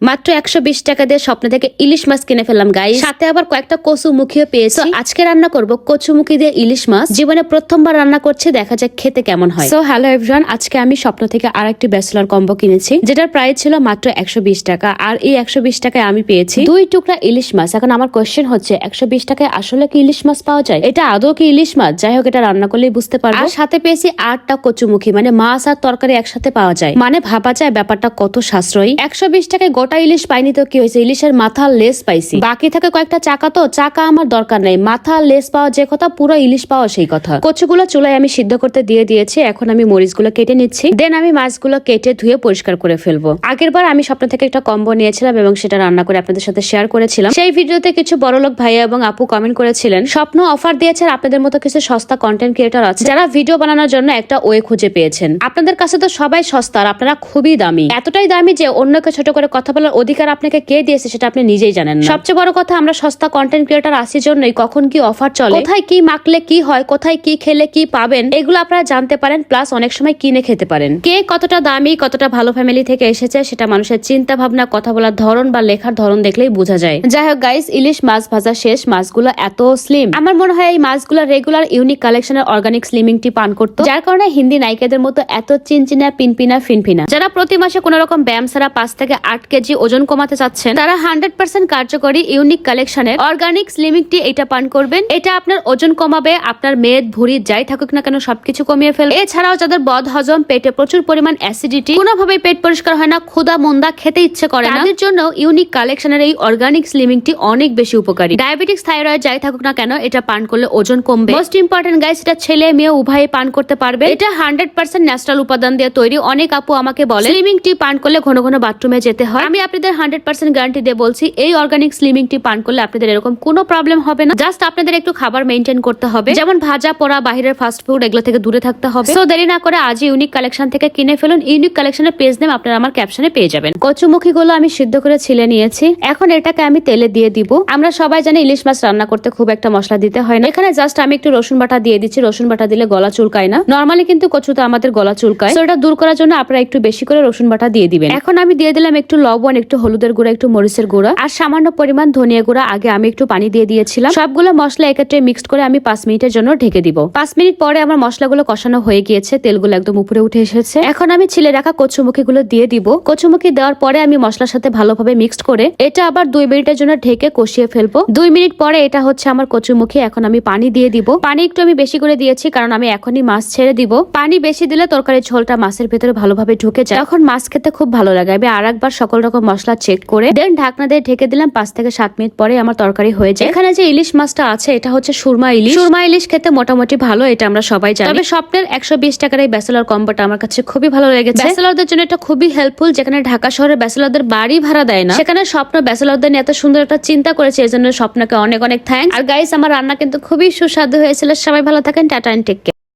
মাত্র একশো বিশ টাকা দিয়ে স্বপ্ন থেকে ইলিশ মাছ কিনে ফেললাম গাই সাথে আবার কয়েকটা কচু মুখিও পেয়েছি। আজকে রান্না করব কচু মুখি দিয়ে ইলিশ মাছ। জীবনে প্রথমবার রান্না করছি দেখা যাক খেতে কেমন হয়। সো হ্যালো এভরিওয়ান আজকে আমি স্বপ্ন থেকে আর একটি ব্যাচেলার কম্বো কিনেছি যেটার প্রাইস ছিল মাত্র একশো বিশ টাকা। আর এই একশো বিশ টাকায় আমি পেয়েছি দুই টুকরা ইলিশ মাছ। এখন আমার কোয়েশ্চেন হচ্ছে একশো বিশ টাকায় আসলে কি ইলিশ মাছ পাওয়া যায়? এটা আদৌ কি ইলিশ মাছ? যাই হোক এটা রান্না করলেই বুঝতে পারব। আর সাথে পেয়েছি আটটা কচুমুখী মানে মাছ আর তরকারি একসাথে পাওয়া যায়। মানে ভাবা যায় ব্যাপারটা কত সাশ্রয়ী। একশো বিশ টাকায় গোটা ইলিশ পাইনি তো কি হয়েছে? ইলিশের মাথা লেস পাইছি। বাকি থাকে কয়েকটা চাকা তো, চাকা আমার দরকার নেই। মাথা লেস পাওয়া যে কথা, পুরো ইলিশ পাওয়া সেই কথা। কচুগুলো চুলায় আমি সিদ্ধ করতে দিয়ে দিয়েছি। এখন আমি মরিচগুলো কেটে নিচ্ছি। দেন আমি মাছগুলো কেটে ধুয়ে পরিষ্কার করে ফেলব। আগের বার আমি স্বপ্ন থেকে একটা কম্বো নিয়েছিলাম এবং সেটা রান্না করে আপনাদের সাথে শেয়ার করেছিলাম। সেই ভিডিওতে কিছু বড়লোক ভাইয়া এবং আপু কমেন্ট করেছিলেন, স্বপ্ন অফার দিয়েছে আপনাদের মতো কিছু সস্তা কন্টেন্ট ক্রিয়েটর আছে যারা ভিডিও বানানোর জন্য একটা ওয়ে খুঁজে পেয়েছেন। আপনাদের কাছে তো সবাই সস্তা আর আপনারা খুবই দামি। এতটাই দামি যে অন্যকে ছোট করে কথা বলার অধিকার আপনাকে কে দিয়েছে সেটা আপনি নিজেই জানেন না। সবচেয়ে বড় কথা, আমরা সস্তা কন্টেন্ট ক্রিয়েটার আসি জন্যই কখন কি অফার চলে, কোথায় কি মাখলে কি হয়, কোথায় কি খেলে কি পাবেন, এগুলো আপনারা জানতে পারেন প্লাস অনেক সময় কিনে খেতে পারেন। কে কতটা দামি, কতটা ভালো ফ্যামিলি থেকে এসেছে সেটা মানুষের চিন্তা ভাবনা কথা বলার ধরন বা লেখার ধরন দেখলেই বোঝা যায়। যাই হোক গাইস ইলিশ মাছ ভাজা শেষ, মাছগুলো এত স্লিম আমার মনে হয় এই মাছগুলো রেগুলার ইউনিক কালেকশনের অর্গানিক স্লিমিং টি পান করতো, যার কারণে হিন্দি নায়িকাদের মতো এত চিনচিনা, পিনপিনা, ফিনফিনা। যারা প্রতি মাসে কোন রকম ব্যায়াম ছাড়া পাঁচ থেকে আট কেজি ওজন কমাতে চাচ্ছেন, তারা হান্ড্রেড পার্সেন্ট কার্যকরী ইউনিক কালেকশনের অর্গানিক স্লিমিং টি এটা পান করবেন। এটা আপনার ওজন কমাবে, আপনার মেদ, ভুঁড়ি, যাই থাকুক না কেন, সবকিছু কমিয়ে ফেলবে। এছাড়াও যাদের বদ হজম পেটে প্রচুর পরিমাণ অ্যাসিডিটি কোনোভাবে পেট পরিষ্কার হয় না ক্ষুদা মন্দা খেতে ইচ্ছে করে না। তাদের জন্য ইউনিক কালেকশনের এই অর্গানিক স্লিমিং টি অনেক বেশি উপকারী। ডায়াবেটিক্স, থাইরয়েড, যাই থাকুক না কেন, এটা পান করলে ওজন কমবে। মোস্ট ইম্পর্টেন্ট গাইস এটা ছেলে, মেয়ে উভয়ে পান করতে পারবে। এটা হান্ড্রেড পার্সেন্ট ন্যাচারাল উপাদান দিয়ে তৈরি। অনেক আপু আমাকে বলে, স্লিমিং টি পান করলে ঘন ঘন বাথরুমে যেতে হয়। আমি আপনাদের হান্ড্রেড পার্সেন্ট গ্যারান্টি দিয়ে বলছি, এই অর্গানিক স্লিমিং টি পান করলে আপনাদের এরকম কোনো প্রবলেম হবে না। জাস্ট আপনাদের একটু খাবার মেনটেন করতে হবে। যেমন ভাজা পোড়া, বাহিরের ফাস্ট ফুড এগুলো থেকে দূরে থাকতে হবে। সো দেরি না করে আজ ইউনিক কালেকশন থেকে কিনে ফেলুন। ইউনিক কালেকশনের পেজ নেম আপনারা আমার ক্যাপশনে পেয়ে যাবেন। কচুমুখী গুলো আমি সিদ্ধ করে ছিলে নিয়েছি। এখন এটাকে আমি তেলে দিয়ে দিব। আমরা সবাই জানি ইলিশ মাছ রান্না করতে খুব একটা মশলা দিতে হয় না। এখানে জাস্ট আমি একটু রসুন বাটা দিয়ে দিচ্ছি। রসুন বাটা দিলে গলা চুলকায় না। নর্মালি কিন্তু কচুতে আমাদের গলা চুলকায়। তো এটা দূর করার জন্য আপনারা একটু বেশি করে রসুন বাটা দিয়ে দিবেন। এখন আমি দিয়ে দিলাম একটু লবণ। একটু হলুদের গুঁড়া, একটু মরিচের গুঁড়া আর সামান্য পরিমাণ ধনিয়া গুঁড়া। আগে আমি একটু পানি দিয়ে দিয়েছিলাম। সবগুলো মশলা একত্রে মিক্সড করে আমি পাঁচ মিনিটের জন্য ঢেকে দিব। পাঁচ মিনিট পরে আমার মশলাগুলো কষানো হয়ে গিয়েছে। তেলগুলো একদম উপরে উঠে এসেছে। এখন আমি ছিলে রাখা কচুমুখী গুলো দিয়ে দিব। কচুমুখী দেওয়ার পরে আমি মশলার সাথে ভালোভাবে মিক্সড করে এটা আবার দুই মিনিটের জন্য ঢেকে কষিয়ে ফেলব। দুই মিনিট পরে এটা হচ্ছে আমার কচুমুখী। এখন আমি পানি দিয়ে দিব। পানি একটু আমি বেশি করে দিয়েছি কারণ আমি এখনই মাছ ছেড়ে দিব। পানি বেশি দিলে তরকারির ঝোলটা মাছের ভেতরে ভালোভাবে ঢুকে যায়। তখন মাছ খেতে খুব ভালো লাগে। আমি আর একবার সকল রকম মশলা চেক করে দেন ঢাকনা দিয়ে ঢেকে দিলাম পাঁচ থেকে সাত মিনিট পরে আমার তরকারি হয়ে যায়। এখানে যে ইলিশ মাছটা আছে, এটা হচ্ছে সুরমা ইলিশ। সুরমা ইলিশ খেতে মোটামুটি ভালো, এটা আমরা সবাই জানি। তবে স্বপ্নের একশো বিশ টাকার এই ব্যাচেলর কম্বোটা আমার কাছে খুবই ভালো লেগেছে। ব্যাচেলরদের জন্য এটা খুবই হেল্পফুল যেখানে ঢাকা শহরের ব্যাচেলরদের বাড়ি ভাড়া দেয় না। সেখানে স্বপ্ন ব্যাচেলরদের নিয়ে এত সুন্দর একটা চিন্তা করেছে এই জন্য স্বপ্নকে অনেক অনেক থ্যাংক আর গাইস আমার রান্না কিন্তু খুবই সুস্বাদু হয়েছিল। সবাই ভালো থাকেন, টাটা এন্ড টেক